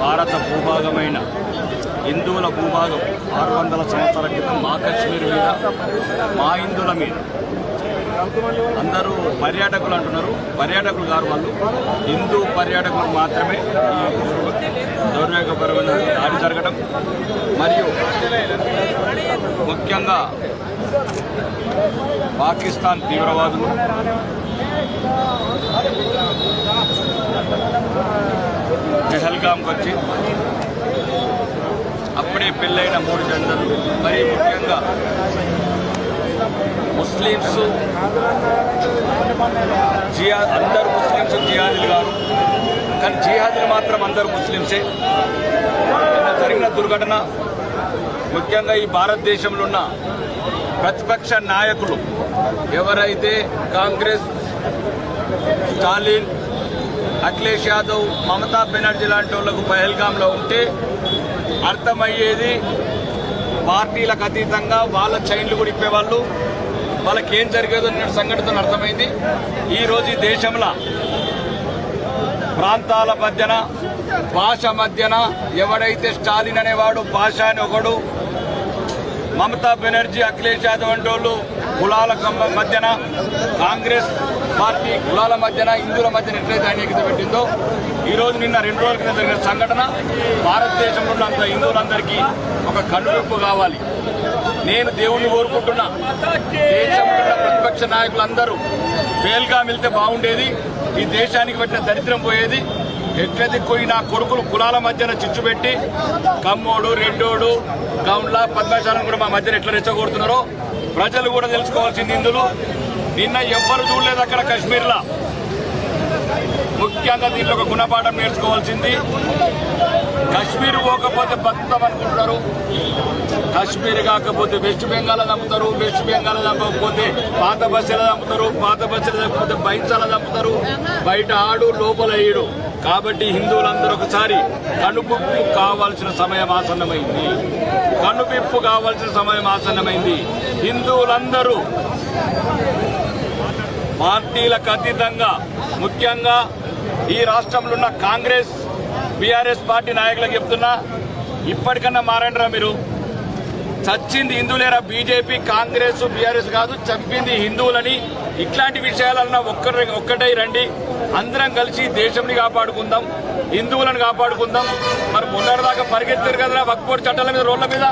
భారత భూభాగమైన హిందువుల భూభాగం ఆరు వందల సంవత్సరాల క్రితం మా కశ్మీర్ మీద మా హిందువుల మీద. అందరూ పర్యాటకులు అంటున్నారు. పర్యాటకులు గారు వాళ్ళు. హిందూ పర్యాటకులు మాత్రమే దౌర్యోగపరమైన దాడి జరగడం మరియు ముఖ్యంగా పాకిస్తాన్ తీవ్రవాదులు. పహల్గామ్కి వచ్చి అప్పుడే పెళ్ళైన మూడు జంటలు మరీ ముఖ్యంగా ముస్లిమ్స్ జియా అందరు ముస్లిమ్స్ జిహాదీలు కాదు. కానీ జిహాదీలు మాత్రం అందరు ముస్లిమ్సే. జరిగిన దుర్ఘటన ముఖ్యంగా ఈ భారతదేశంలో ఉన్న ప్రతిపక్ష నాయకులు ఎవరైతే కాంగ్రెస్ స్టాలిన్ అఖిలేష్ యాదవ్ మమతా బెనర్జీ లాంటి వాళ్ళకు పహల్గామ్లో ఉంటే అర్థమయ్యేది పార్టీలకు అతీతంగా వాళ్ళ చైన్లు కూడా ఇప్పేవాళ్ళు. వాళ్ళకి ఏం జరిగేదో నిన్న సంఘటన అర్థమైంది. ఈరోజు ఈ దేశంలో ప్రాంతాల మధ్యన భాష మధ్యన ఎవడైతే స్టాలిన్ అనేవాడు భాష అని ఒకడు మమతా బెనర్జీ అఖిలేష్ యాదవ్ అంటే వాళ్ళు కులాల మధ్యన కాంగ్రెస్ పార్టీ కులాల మధ్యన హిందువుల మధ్యన ఎట్లయితే అనేకత పెట్టిందో ఈ రోజు నిన్న రెండు రోజుల క్రితం జరిగిన సంఘటన భారతదేశంలో ఉన్న అంత హిందువులందరికీ ఒక కనువిప్పు కావాలి. నేను దేవుణ్ణి కోరుకుంటున్నా. దేశంలో ఉన్న ప్రతిపక్ష నాయకులందరూ వేల్గా వెళ్తే బాగుండేది ఈ దేశానికి పెట్టిన దరిద్రం పోయేది. ఎట్లయితే కొన్ని నా కొడుకులు కులాల మధ్యన చిచ్చు పెట్టి కమ్మోడు రెడ్డోడు గౌండ్ల పద్మశాలం కూడా మా మధ్యన ఎట్లా రెచ్చగొడుతున్నారో ప్రజలు కూడా తెలుసుకోవాల్సింది ఇందులో. నిన్న ఎవ్వరు చూడలేదు అక్కడ కాశ్మీర్లో. ముఖ్యంగా దీంట్లో ఒక గుణపాఠం నేర్చుకోవాల్సింది. కాశ్మీర్ పోకపోతే బతుకుతాం అనుకుంటున్నారు కాశ్మీర్ కాకపోతే వెస్ట్ బెంగాల్ చంపుతారు వెస్ట్ బెంగాల్ చంపకపోతే పాత బస్సులు చంపుతారు పాత బస్సులు చంపకపోతే బైన్సాల చంపుతారు బయట ఆడు లోపల ఏడు కాబట్టి హిందువులందరూ ఒకసారి కనుపిప్పు కావాల్సిన సమయం ఆసన్నమైంది. కనుపిప్పు కావాల్సిన సమయం ఆసన్నమైంది. హిందువులందరూ పార్టీలకు అతీతంగా ముఖ్యంగా ఈ రాష్ట్రంలో ఉన్న కాంగ్రెస్ బీఆర్ఎస్ పార్టీ నాయకులకు చెప్తున్నా ఇప్పటికన్నా మారండిరా మీరు? చచ్చింది హిందువులేరా బీజేపీ కాంగ్రెస్ బీఆర్ఎస్ కాదు చంపింది హిందువులని ఇట్లాంటి విషయాలన్నా ఒక్కరి ఒక్కటై రండి. అందరం కలిసి దేశంని కాపాడుకుందాం హిందువులను కాపాడుకుందాం. మరి మొన్నటిదాకా పరిగెత్తారు కదా వక్పోర్ట్ చట్టాల మీద రోడ్ల మీద?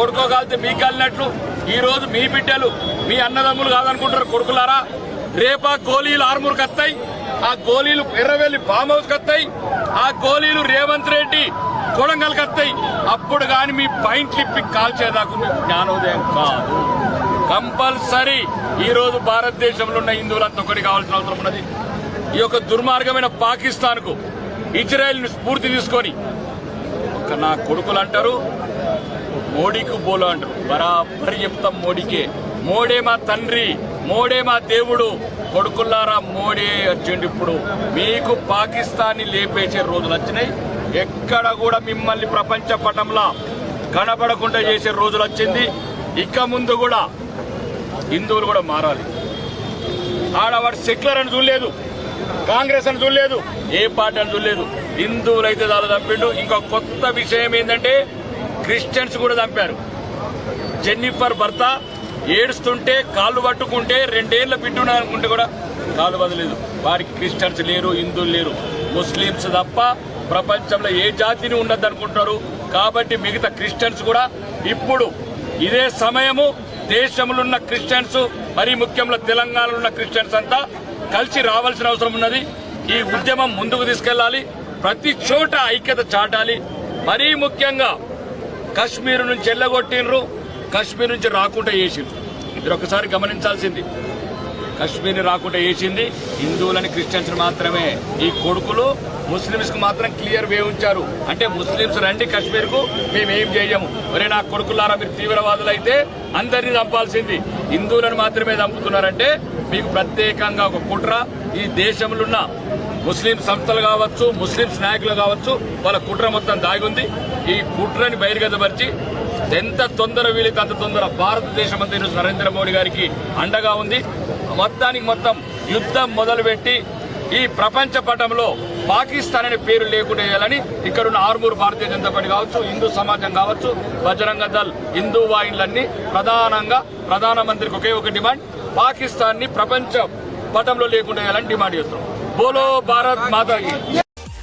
ఓడుకోగలితే మీకు కలినట్లు ఈ రోజు మీ బిడ్డలు మీ అన్నదమ్ములు కాదనుకుంటారు కొడుకులారా? రేపా గోళీలు ఆర్మూర్కి వస్తాయి ఆ గోళీలు ఎర్రవెల్లి ఫామ్ హౌస్ వస్తాయి ఆ గోళీలు రేవంత్ రెడ్డి కొడంగల్కి వస్తాయి. అప్పుడు కానీ మీ పాయింట్లు ఇప్పి కాల్చేదాకు మీకు జ్ఞానోదయం కాదు. కంపల్సరీ ఈరోజు భారతదేశంలో ఉన్న హిందువులంతా ఒకటి కావాల్సిన అవసరం ఉన్నది. ఈ యొక్క దుర్మార్గమైన పాకిస్తాన్కు కు స్ఫూర్తి తీసుకొని ఒక నా కొడుకులు అంటారు మోడీకి బోలో అంటారు. బరాబరి చెప్తాం మోడీకే. మోడే మా తండ్రి. మోడే మా దేవుడు. కొడుకుల్లారా మోడే వచ్చిండు ఇప్పుడు మీకు పాకిస్తాన్ని లేపేసే రోజులు వచ్చినాయి. ఎక్కడ కూడా మిమ్మల్ని ప్రపంచ పటంలో కనబడకుండా చేసే రోజులు వచ్చింది. ఇక ముందు కూడా హిందువులు కూడా మారాలి. ఆడవాడు సెక్యులర్ అని చూడలేదు. కాంగ్రెస్ అని చూడలేదు. ఏ పార్టీ అని చూడలేదు. హిందువులు అయితే చాలా చంపిండు. ఇంకా కొత్త విషయం ఏంటంటే క్రిస్టియన్స్ కూడా చంపారు. జెన్నిఫర్ భర్త ఏడుస్తుంటే కాళ్ళు పట్టుకుంటే రెండేళ్ళ బిడ్డ అనుకుంటే కూడా కాళ్ళు వదలేదు వారికి క్రిస్టియన్స్ లేరు హిందువులు లేరు. ముస్లిమ్స్ తప్ప ప్రపంచంలో ఏ జాతిని ఉండద్దు అనుకుంటున్నారు కాబట్టి మిగతా క్రిస్టియన్స్ కూడా ఇప్పుడు ఇదే సమయము దేశంలో ఉన్న క్రిస్టియన్స్ మరి ముఖ్యంగా తెలంగాణలో ఉన్న క్రిస్టియన్స్ అంతా కలిసి రావాల్సిన అవసరం ఉన్నది. ఈ ఉద్యమం ముందుకు తీసుకెళ్ళాలి ప్రతి చోట ఐక్యత చాటాలి. మరీ ముఖ్యంగా కశ్మీర్ నుంచి ఎల్లగొట్టిండ్రు కశ్మీర్ నుంచి రాకుండా చేసిండ్రు. మీరు ఒకసారి గమనించాల్సింది. కశ్మీర్ని రాకుండా వేసింది హిందువులని క్రిస్టియన్స్ మాత్రమే. ఈ కొడుకులు ముస్లిమ్స్కి మాత్రం క్లియర్ వే ఉంచారు. అంటే ముస్లింస్ రండి కశ్మీర్కు మేమేం చేయము. మరి నా కొడుకులారా మీరు తీవ్రవాదులు అయితే అందరినీ చంపాల్సింది. హిందువులను మాత్రమే చంపుతున్నారంటే మీకు ప్రత్యేకంగా ఒక కుట్ర. ఈ దేశంలో ఉన్న ముస్లిం సంస్థలు కావచ్చు ముస్లింస్ నాయకులు కావచ్చు వాళ్ళ కుట్ర మొత్తం దాగి ఉంది. ఈ కుట్రని బహిర్గతపరిచి ఎంత తొందర వీలైతే అంత తొందర భారతదేశం అంతా ఈరోజు నరేంద్ర మోడీ గారికి అండగా ఉంది. మొత్తానికి మొత్తం యుద్ధం మొదలుపెట్టి ఈ ప్రపంచ పటంలో పాకిస్తాన్ అనే పేరు లేకుండా చేయాలని ఇక్కడున్న ఆర్మూరు భారతీయ జనతా పార్టీ కావచ్చు హిందూ సమాజం కావచ్చు బజరంగ దళ్ హిందూ వాహిన్లన్నీ ప్రధానంగా ప్రధానమంత్రికి ఒకే ఒక డిమాండ్ పాకిస్తాన్ని ప్రపంచ పటంలో లేకుండా చేయాలని డిమాండ్ చేస్తున్నాం. బోలో భారత్ మాతాకి.